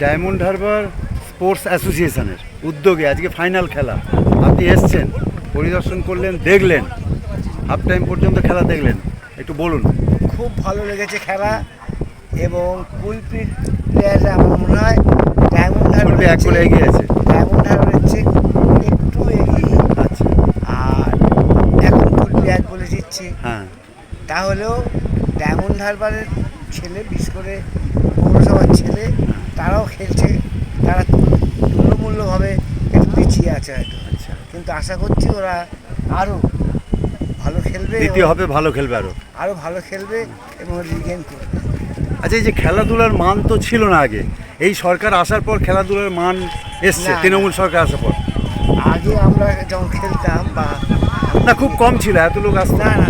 Diamond Harbour sports অ্যাসোসিয়েশনের উদ্যোগে আজকে ফাইনাল খেলা। আপনি এসছেন পরিদর্শন করলেন দেখলেন। হাফ টাইম পর্যন্ত খেলা দেখলেন। একটু বলুন। খুব ভালো লেগেছে খেলা এবং কুলপির প্লেয়াররা আমার মনে হয় ডায়মন্ড কুলপি এক গোলে এগিয়ে আছে। ডায়মন্ড হারবারের চেয়ে একটু এগিয়ে। আচ্ছা। আর এখন কুলপি এক বলে জিতছে। হ্যাঁ। তাহলেও ডায়মন্ড হারবারের ছেলে বিশেষ করে পৌরসভার ছেলে তারাও খেলছে। তারা তুলমূল্যভাবে একটু পিছিয়ে আছে হয়তো। আচ্ছা। কিন্তু আশা করছি ওরা আরও ভালো খেলবে দ্বিতীয় হবে ভালো খেলবে আরও আরও ভালো খেলবে এবং রিগেন করবে। আচ্ছা এই যে খেলাধুলার মান তো ছিল না আগে। এই সরকার আসার পর খেলাধুলার মান এসছে। তৃণমূল সরকার আসার পর। আগে আমরা যখন খেলতাম বা না খুব কম ছিল এত লোক আসতো। না না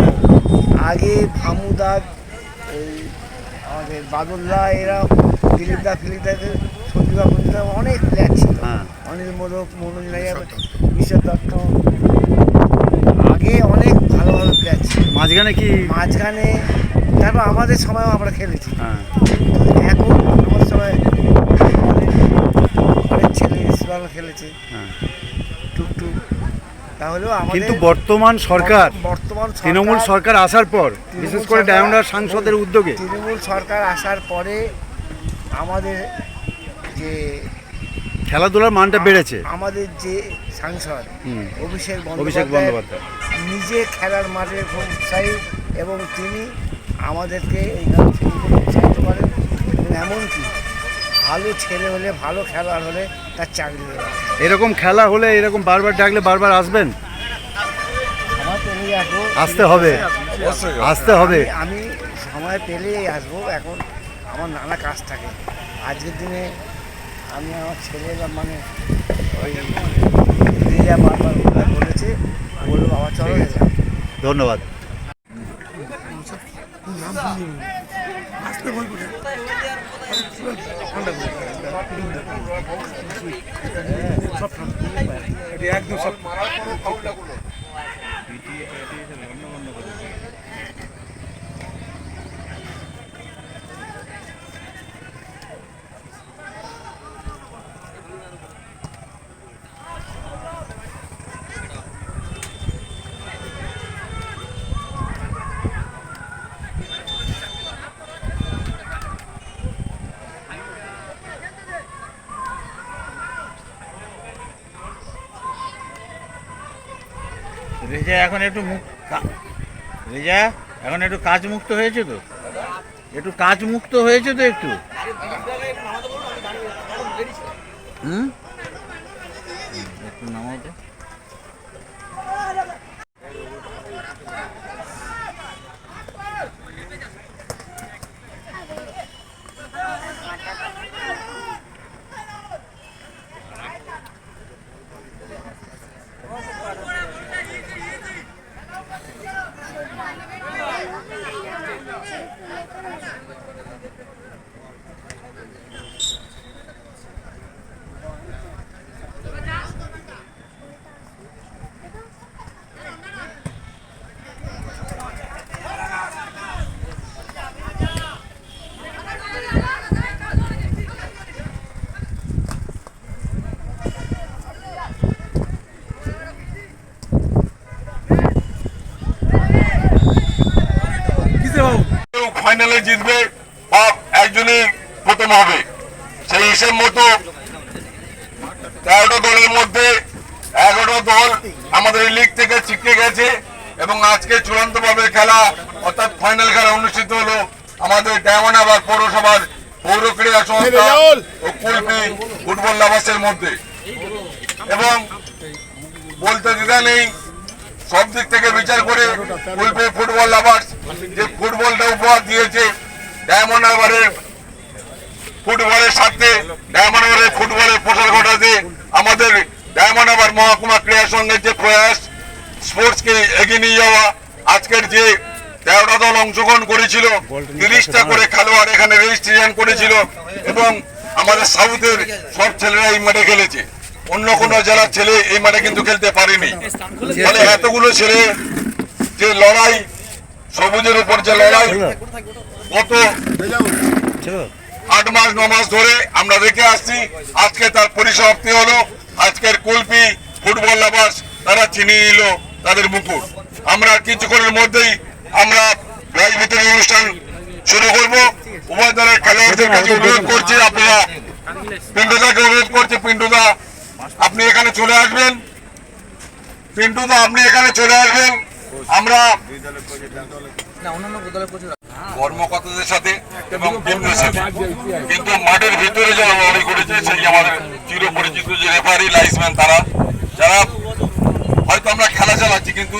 আগে ভামুদা এই বাদুল্লাহ এরা দিলীপদা ফিলিপদাকে সন্দীপা বন্ধুরা অনেক প্লেয়ার ছিল। হ্যাঁ। অনিল মোদক মনোজ নাইয়া ঈশ্বর দত্ত। আগে অনেক ভালো ভালো প্লেয়ার ছিল। মাঝখানে কি? মাঝখানে তারপর আমাদের সময়ও আমরা খেলেছি। হ্যাঁ। কিন্তু এখন আমার সময় অনেক ছেলে ভালো খেলেছে। হ্যাঁ। তাহলেও কিন্তু বর্তমান সরকার বর্তমান তৃণমূল সরকার আসার পর বিশেষ করে ডায়মন্ডার সাংসদের উদ্যোগে। তৃণমূল সরকার আসার পরে আমাদের যে খেলাধুলার মানটা বেড়েছে। আমাদের যে সাংসদ। অভিষেক অভিষেক বন্দ্যোপাধ্যায়। নিজে খেলার মাঠে খুব উৎসাহী এবং তিনি আমাদেরকে থেকে খুব উৎসাহিত করেন। এমনকি ভালো ছেলে হলে ভালো খেলোয়াড় হলে তার চাকরি এরকম খেলা হলে এরকম বারবার ডাকলে বারবার আসবেন? আমার পেলে আসব। আসতে হবে। আসতে হবে। আমি- সময় পেলেই আসব। এখন আমার নানা কাজ থাকে। আজকের দিনে আমি আমার ছেলেরা মানে ওই দিদিরা বারবার বলেছে বলব বাবা চলো এলাম ধন্যবাদ রেজা, এখন একটু মুখ রেজা, এখন একটু কাজ মুক্ত হয়েছে তো? একটু কাজ মুক্ত হয়েছে তো একটু হুম হুম, একটু নামাও তো কেউ ফাইনালে জিতবে বা একজনই প্রথম হবে। সেই হিসেব মতো তেরোটা দলের মধ্যে এগারোটা দল আমাদের লিগ থেকে ছিটকে গেছে এবং আজকে চূড়ান্তভাবে খেলা অর্থাৎ ফাইনাল খেলা অনুষ্ঠিত হলো আমাদের ডায়মন্ডাবাদ পৌরসভার পৌর ক্রীড়া সংস্থা ও কুলপি ফুটবল লাভার্সের মধ্যে। এবং বলতে দ্বিধা নেই সব দিক থেকে বিচার করে কুলপি ফুটবল লাভার্স, যে ফুটবলটা উপহার দিয়েছে ডায়মন্ড হারবারের ফুটবলের সাথে ডায়মন্ড হারবারের ফুটবলের প্রসার ঘটাতে আমাদের ডায়মন্ড হারবার মহকুমা ক্রীড়া সংঘের যে প্রয়াস, স্পোর্টসকে এগিয়ে নিয়ে যাওয়া, আজকের যে তেরোটা দল অংশগ্রহণ করেছিল, তিরিশটা করে খেলোয়াড় এখানে রেজিস্ট্রেশন করেছিল এবং আমাদের সাউথের সব ছেলেরা এই মাঠে খেলেছে। অন্য কোনো জেলার ছেলে এই মাঠে কিন্তু খেলতে পারেনি। ফলে এতগুলো ছেলে যে লড়াই, সবুজের উপর যে লড়াই কত আট মাস, ন মাস ধরে আমরা দেখে আসছি। আজকে তার পরিসমাপ্তি হলো। আজকের কুলপি ফুটবল লাভার্স, তারা চিনিয়ে নিল তাদের মুকুট। আমরা কিছুক্ষণের মধ্যেই আমরা প্রাইজ বিতরণ অনুষ্ঠান শুরু করব। উভয় দলের খেলোয়াড়দের কাছে অনুরোধ করছি, আপনারা পিন্টুদাকে অনুরোধ করছি, পিন্টুদা আপনি এখানে চলে আসবেন। পিন্টুদা আপনি এখানে চলে আসবেন। আমরা কর্মকর্তাদের সাথে এবং টিমদের সাথে। কিন্তু মাঠের ভিতরে যারা লড়াই করেছে সেই আমাদের চিরপরিচিত যে রেফারি লাইসম্যান তারা যারা হয়তো আমরা খেলা চালাচ্ছি কিন্তু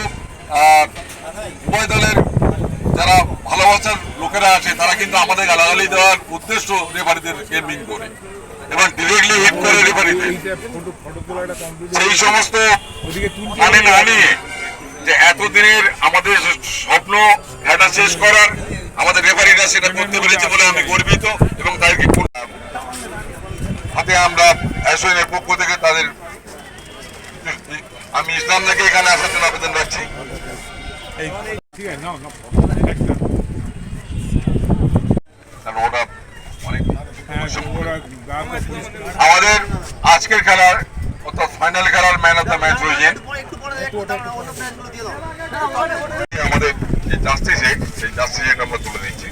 উভয় দলের যারা ভালোবাসার লোকেরা আছে তারা কিন্তু আমাদের গালাগালি দেওয়ার উদ্দেশ্য রেফারিদের গেমিং করে। এবং ডিরেক্টলি হিট করে রেফারিদের সেই সমস্ত মানে না নিয়ে যে এতদিনের আমাদের স্বপ্ন এটা শেষ করার আমাদের রেফারিরা সেটা করতে পেরেছে বলে আমি গর্বিত এবং তাদেরকে হাতে আমরা অ্যাসোসিয়েশনের পক্ষ থেকে তাদের আমি ইসলাম থেকে এখানে আসার জন্য আবেদন রাখছি। কারণ ওটা অনেক আমাদের আজকের খেলার অর্থাৎ ফাইনাল খেলার ম্যান অফ দ্য ম্যাচ হয়েছেন আমাদের যে জাস্টিস হেড সেই জাস্টিস হেড আমরা তুলে দিচ্ছি।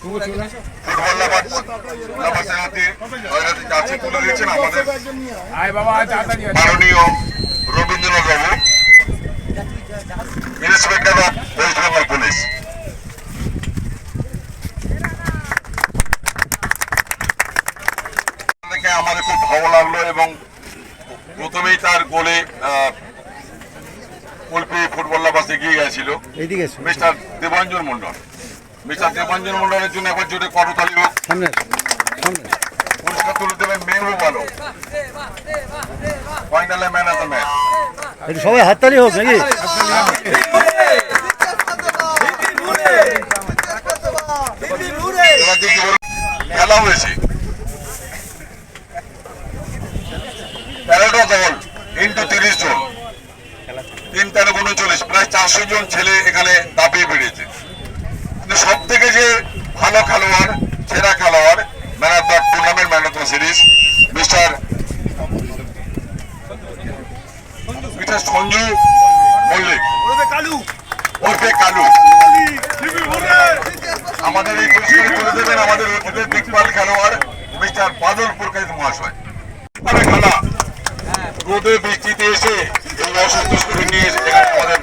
ফুটবল লাভার লাভার্সের হাতে তাদের হাতে জার্সি তুলে দিয়েছেন আমাদের মাননীয় Rabindranath babu inspector of West Bengal police দেখে আমাদের খুব ভালো লাগল এবং প্রথমেই তার গোলে আহ, কুলপি ফুটবল লাভার্স এগিয়ে গেছিল এইদিকে মিস্টার দেবাঞ্জন মন্ডল মিস্টার দেবাঞ্জন মন্ডলের জন্য একবার জোরে করতালি হোক সামনে সামনে পুরস্কার তুলে দেবেন মেয়েও ভালো। ফাইনালে ম্যান অফ দ্য ম্যাচ একটু সবাই হাততালি হোক নাকি? খেলা হয়েছে তেরোটা দল ইন্টু তিরিশ জন তিন তেরো উনচল্লিশ প্রায় চারশো জন ছেলে এখানে দাপিয়ে বেরিয়েছে কিন্তু সব থেকে যে ভালো খেলোয়াড় সেরা খেলোয়াড় man of the tournament man of the series mister mister Sanju Mallick. ওরফে কালু। আমাদের এই পুরস্কার তুলে দেবেন আমাদের অতীতের খেলোয়াড় মিস্টার বাদল পুরকাইত মহাশয়। খেলা। রোদে বৃষ্টিতে এসে এই অসন্তোষকে নিয়ে এসে আমাদের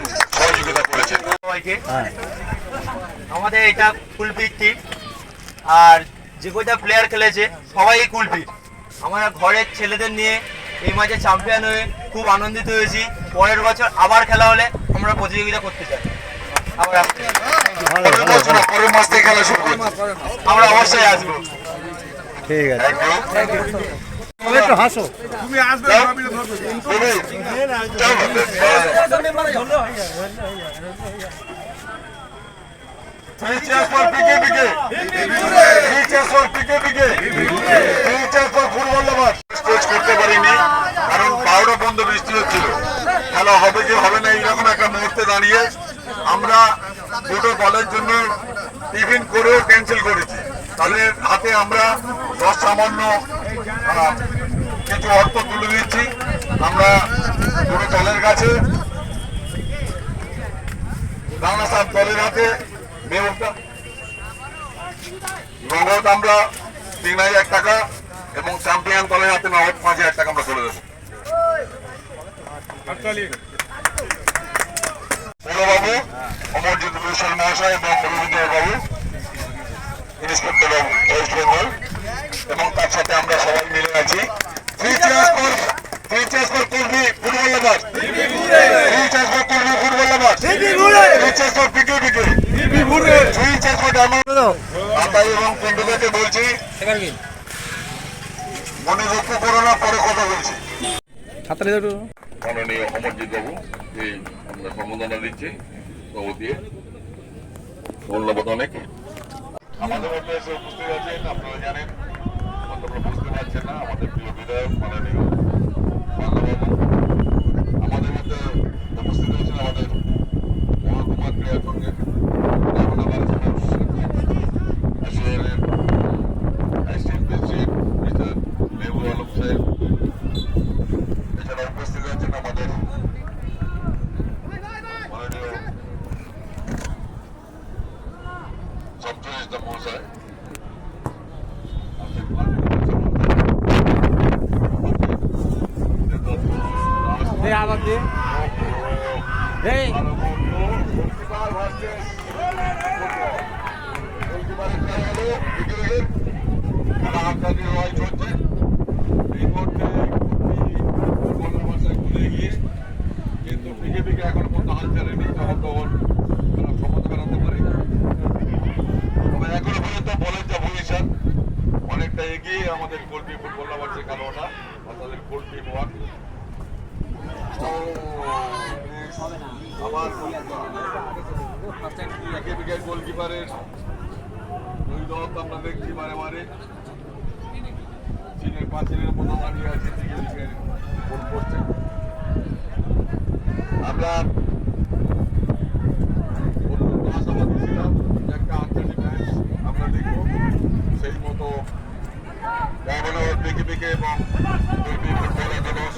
সবাইকে। হ্যাঁ। আমাদের এটা কুলপির টিম আর যে কয়টা প্লেয়ার খেলেছে সবাই কুলপির আমরা ঘরের ছেলেদের নিয়ে এই ম্যাচে চ্যাম্পিয়ন হয়ে খুব আনন্দিত হয়েছি। পরের বছর আবার খেলা হলে আমরা প্রতিযোগিতা করতে চাই। আবার আসতে পরের ভালো বছর না, পরের মাস থেকে খেলা শুরু আমরা অবশ্যই আসব। ঠিক আছে। তুমি ফুটবল লাভার। করতে পারিনি কারণ বারোটা বন্ধ বৃষ্টি হচ্ছিল। খেলা হবে কি হবে না এইরকম একটা মুহূর্তে দাঁড়িয়ে আমরা দুটো দলের জন্য টিফিন করেও ক্যান্সেল করেছি। তাদের হাতে আমরা সামান্য কিছু অর্থ তুলে দিচ্ছি। আমরা দুটো দলের কাছে, রানা সাহেব দলের হাতে নগদ আমরা তিন হাজার টাকা এবং চ্যাম্পিয়ন দলের হাতে নগদ পাঁচ হাজার টাকা আমরা তুলে দেবো। বাবু, অমরজিৎ ভূষণ মহাশয় এবং রবীন্দ্র বাবু। ইন্সপেক্টর অফ ওয়েস্ট বেঙ্গল এবং তার সাথে আমরা সবাই মিলে আছি। থ্রি আতাই এবং কুণ্ডুকে বলছি, মনে দুঃখ করো পরে কথা বলছি। মাননীয় অমরজিৎ বাবু আমরা সম্বোধনা দিচ্ছি। দিয়ে ধন্যবাদ অনেক আমাদের মধ্যে এসে উপস্থিত আছেন, আপনারা জানেন আপনারা বুঝতে পারছেন না, আমাদের প্রিয় বিধায়ক মাননীয় আমাদের মধ্যে উপস্থিত আছেন আমাদের মহকুমার ক্রিয়া সঙ্গে গোলকিপারের দুই দল আমরা দেখছি বারে বারে চীনের পাঁচিলের মতো দাঁড়িয়ে আছে দিকে গোল করছে আমরা আশাবাদী একটা আঞ্চলিক ম্যাচ আমরা দেখব সেই মতো বেঁকে বেঁকে এবং ফুটবল একাদশ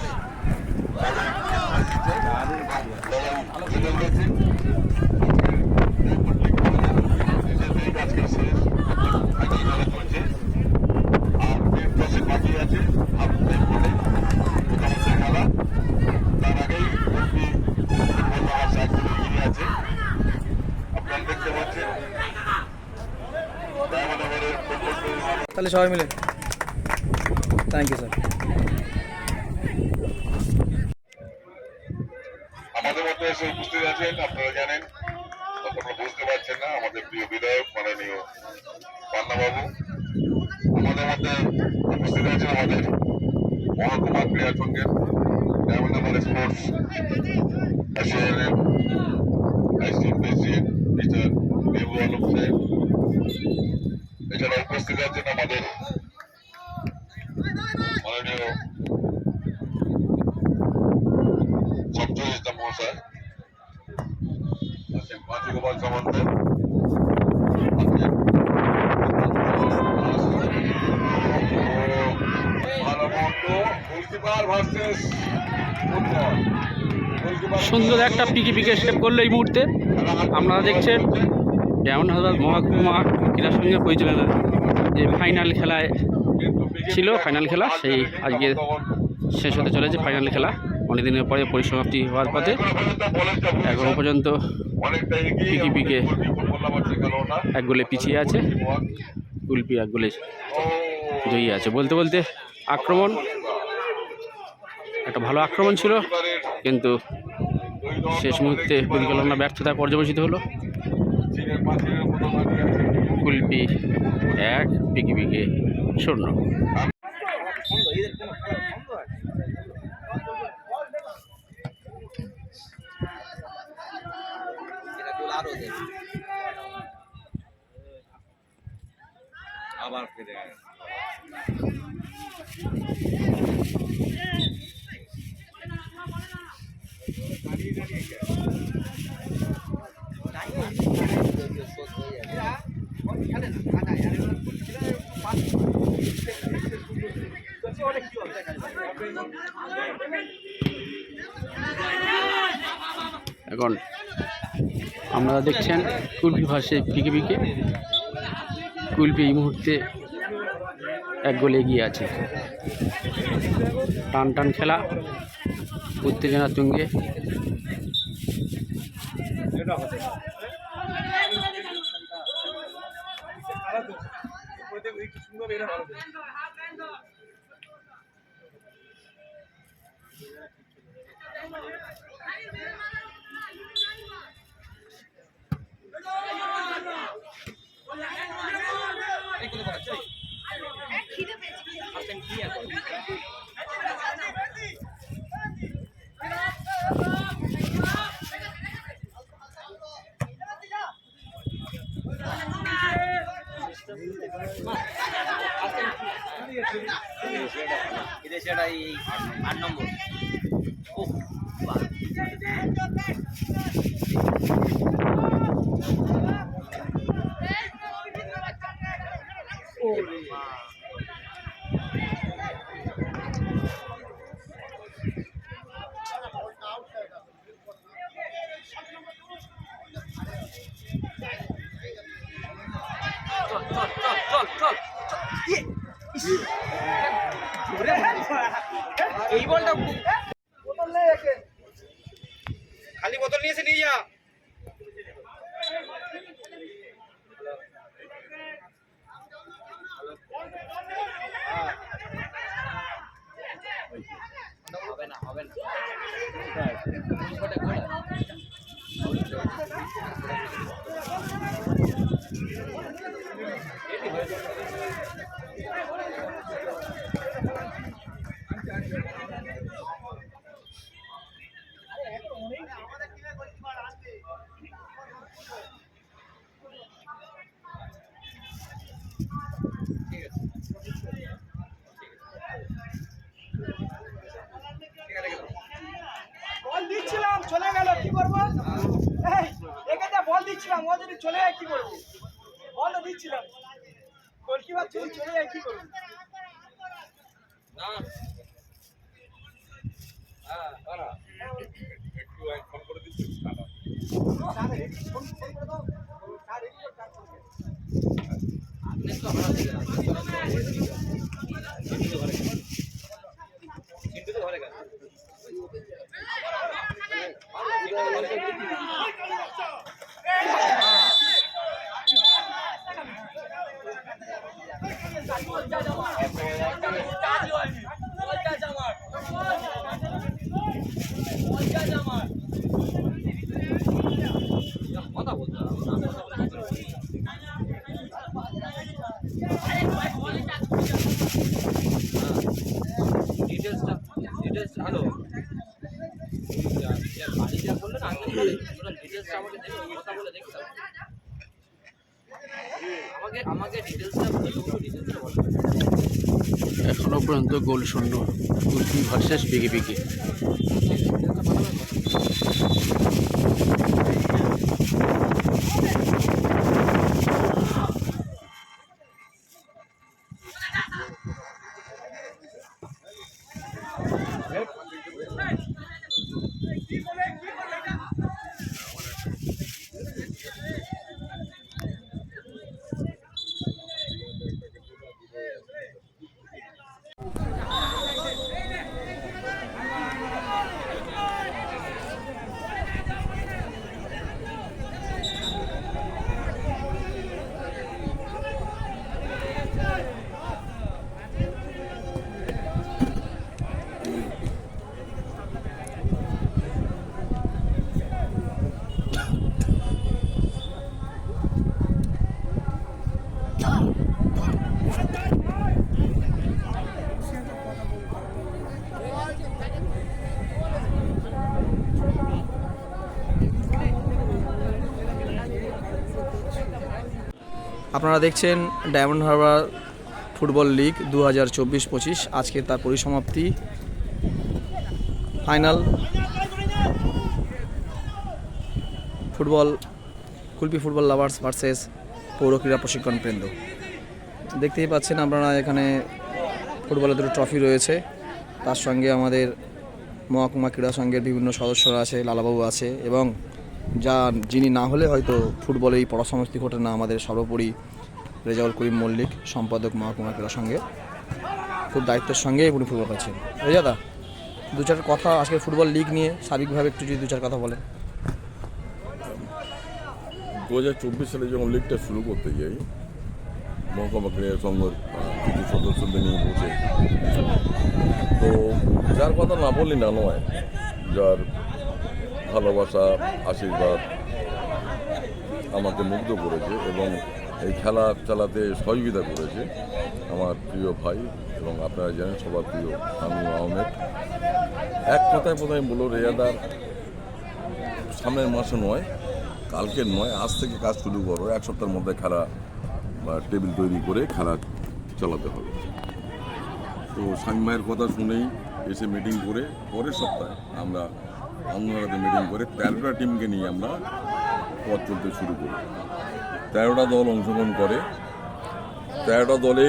তাহলে সবাই মিলে। থ্যাংক ইউ স্যার এসে উপস্থিত আছেন, আপনারা জানেন আপনারা বুঝতে পারছেন না, আমাদের প্রিয় বিধায়ক, মাননীয় পান্নাবাবু, আমাদের মধ্যে উপস্থিত আছেন আমাদের মহকুমা ক্রীড়া সংঘের ডায়মন্ড স্পোর্টস এছাড়া উপস্থিত আছেন আমাদের মাননীয় সপ্তম ইসলাম মহাশয় আছেন পাঁচু গোপাল সামন্ত আছেন সুন্দর একটা পিকে পিকে স্টেপ করল এই মুহূর্তে। আপনারা দেখছেন যেমন হাজার মহকুমা ক্রীড়া সঙ্গে পরিচালনা যে ফাইনাল খেলায় ছিল ফাইনাল খেলা, সেই আজকে শেষ হতে চলেছে ফাইনাল খেলা। অনেকদিনের পরে পরিসমাপ্তি হওয়ার পথে এখনও পর্যন্ত পিকে পিকে এক গোলে পিছিয়ে আছে। কুলপি এক গোলে জয়ী আছে। বলতে বলতে আক্রমণ। একটা ভালো আক্রমণ ছিল, কিন্তু শেষ মুহূর্তে পরিকল্পনা ব্যর্থতা পর্যবেসিত হলো। কুলপি এক পিকে পিকে শূন্য। আবার ফিরে এখন আপনারা দেখছেন কুলপি ভার্সে পিকে পিকে। কুলপি এই মুহূর্তে এক গোলে এগিয়ে আছে। টান টান খেলা উত্তেজনা তুঙ্গে। সেটা এই আট নম্বর ও বাহ যদি চলে যায় কি করব? বল তো দিচ্ছিলাম গোলকিপার যদি চলে যায় কি করব? ডিটেলসটা ডিটেলস হ্যালো বাড়ি যা বললেন আগে ডিটেলসটা আমাকে দেখুন কথা বলে দেখতে আমাকে আমাকে ডিটেলসটা বলুন ডিটেলসটা বলুন এখনও পর্যন্ত গোল শূন্য। কুলপি ভার্সেস বেগে পিকে আপনারা দেখছেন ডায়মন্ড হারবার ফুটবল লিগ দু হাজার চব্বিশ পঁচিশ। আজকে তার পরিসমাপ্তি। Final. Football, Kulpi football lovers versus পৌর ক্রীড়া প্রশিক্ষণ কেন্দ্র। দেখতেই পাচ্ছেন আপনারা এখানে ফুটবলের দুটো ট্রফি রয়েছে। তার সঙ্গে আমাদের মহকুমা ক্রীড়া সংঘের বিভিন্ন সদস্যরা আছে, লালাবাবু আছে এবং যা যিনি না হলে হয়তো ফুটবলে এই পড়াসমস্তি ঘটে না, আমাদের সর্বোপরি রেজাউল করিম মল্লিক, সম্পাদক মহকুমা ক্রীড়া সংঘে। খুব দায়িত্বের সঙ্গে উনি ফুটবল খেলছেন রেজাদা দু চার কথা আজকে ফুটবল লিগ নিয়ে সার্বিকভাবে একটু যদি দু চার কথা বলেন। দু হাজার চব্বিশ সালে যখন লিগটা শুরু করতে যাই, মহকুমা ক্রীড়া সংঘের কিছু সদস্যদের নিয়ে বসে। তো যার কথা না বললি না নয়, যার ভালোবাসা, আশীর্বাদ আমাকে মুগ্ধ করেছে এবং এই খেলা চালাতে সহযোগিতা করেছে আমার প্রিয় ভাই এবং আপনারা জানেন সবার প্রিয় আমির আহমেদ। এক কথায় প্রথমে বলল রেয়াদার সামনের মাসে নয়, কালকের নয়, আজ থেকে কাজ শুরু করো, এক সপ্তাহের মধ্যে খেলা টেবিল তৈরি করে খেলা চালাতে হবে। তো সাংমায়ের কথা শুনেই এসে মিটিং করে পরের সপ্তাহে আমরা আন্দোলনাতে মিটিং করে তেরোটা টিমকে নিয়ে আমরা পথ চলতে শুরু করি। তেরোটা দল অংশগ্রহণ করে। তেরোটা দলে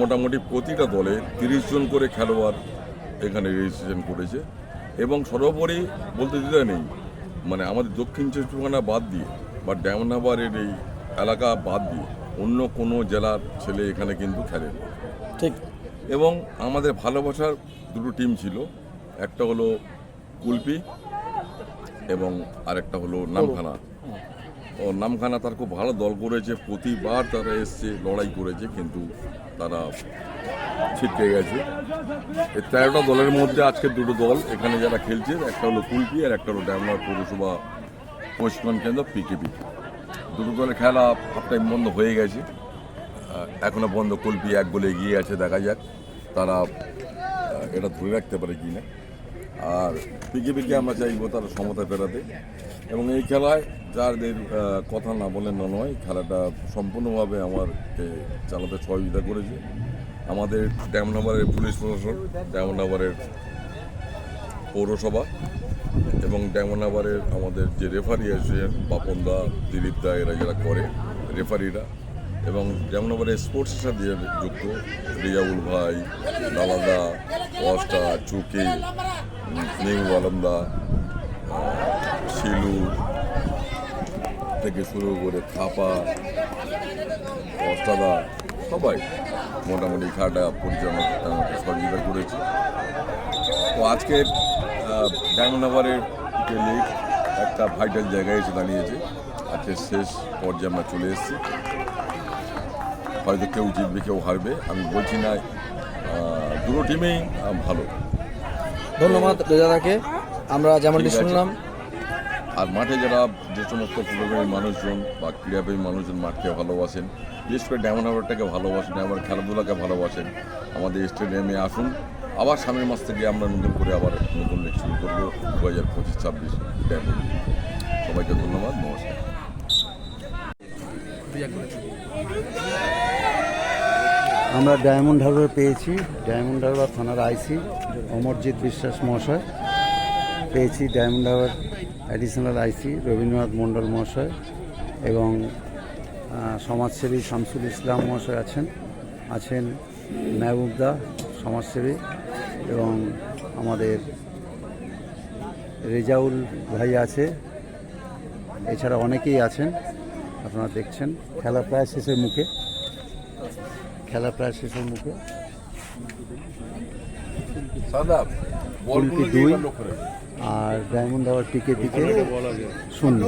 মোটামুটি প্রতিটা দলে তিরিশ জন করে খেলোয়াড় এখানে রেজিস্ট্রেশন করেছে। এবং সর্বোপরি বলতে দিতে নেই মানে আমাদের দক্ষিণ চব্বিশ পরগনা বাদ দিয়ে বা ড্যামনাবারের এই এলাকা বাদ দিয়ে অন্য কোনো জেলার ছেলে এখানে কিন্তু খেলেনি। ঠিক। এবং আমাদের ভালোবাসার দুটো টিম ছিল একটা হলো কুলপি এবং আরেকটা হলো নামখানা। ও নামখানা তার খুব ভালো দল করেছে প্রতিবার তারা এসছে লড়াই করেছে কিন্তু তারা ছিটকে গেছে। এই তেরোটা দলের মধ্যে আজকে দুটো দল এখানে যারা খেলছে একটা হলো কুলপি আর একটা হলো ড্যামনার পৌরসভা প্রশিক্ষণ কেন্দ্র পিকেপি। দুটো দলের খেলা হাফ টাইম বন্ধ হয়ে গেছে। আহ, এখনও বন্ধ কুলপি এক গোলে এগিয়ে আছে দেখা যাক তারা এটা ধরে রাখতে পারে কি না আর পিকেপিকে আমরা চাইব তারা সমতা ফেরাতে। এবং এই খেলায় যাদের কথা না বলেন না নয় খেলাটা সম্পূর্ণভাবে আমারকে চালাতে সহযোগিতা করেছে। আমাদের ড্যামনাবারের পুলিশ প্রশাসন ড্যামনাবারের পৌরসভা, এবং ড্যামনাবারের আমাদের যে রেফারি আছেন বাপন দা দিলীপ দা, এরা যারা করে, রেফারিরা, এবং ড্যামনাবারের স্পোর্টসের সাথে যুক্ত রিয়াউল ভাই, লালাদা অস্টা চুকি নিউ আলমদা শিলু থেকে শুরু করে থাপা অস্টাদা সবাই মোটামুটি খাটা পরিচালনা আমাকে সহযোগিতা করেছে। তো আজকে ডায়মন্ড হাবারের যে লিগ একটা ভাইটাল জায়গায় এসে দাঁড়িয়েছে। আজকে শেষ পর্যায়ে আমরা চলে এসেছি। হয়তো কেউ জিতবে, কেউ হারবে, আমি বলছি না দুটো টিমেই ভালো। ধন্যবাদ রেজাদাকে আমরা যেমনটি। শুনলাম। আর মাঠে যারা যে সমস্ত ফুটবলপ্রেমী মানুষজন বা ক্রীড়াপ্রেমী মানুষজন মাঠকে ভালোবাসেন বিশেষ করে ডায়মন্ড হারবারটাকে ভালোবাসেন আবার খেলাধুলাকে ভালোবাসেন আমাদের স্টেডিয়ামে আসুন। আবার সামনের মাস থেকে আমরা নতুন করে আবার নতুন লিগ শুরু করব দু হাজার পঁচিশ ছাব্বিশ ডায়মন্ড সবাইকে ধন্যবাদ নমস্কার। আমরা ডায়মন্ড হারবার পেয়েছি। ডায়মন্ড হারবার থানার আইসি, অমরজিৎ বিশ্বাস মহাশয়। পেয়েছি diamond Harbour additional IC, Rabindranath Mondal মহাশয় এবং সমাজসেবী শামসুল ইসলাম মহাশয় আছেন আছেন মেহবুবদা সমাজসেবী এবং আমাদের রেজাউল ভাই আছে। এছাড়া অনেকেই আছেন, আপনারা দেখছেন। খেলা প্রায় শেষের মুখে। খেলা প্রায় শেষের মুখে। দুই আর ডায়মন্ড আওয়ার টিকে টিকে শূন্য।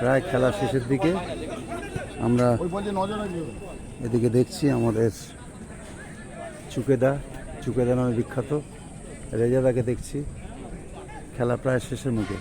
প্রায় খেলা শেষের দিকে আমরা এদিকে দেখছি আমাদের চুকেদা চুকেদা নামে বিখ্যাত। রেজাদাকে দেখছি। খেলা প্রায় শেষের মুখে।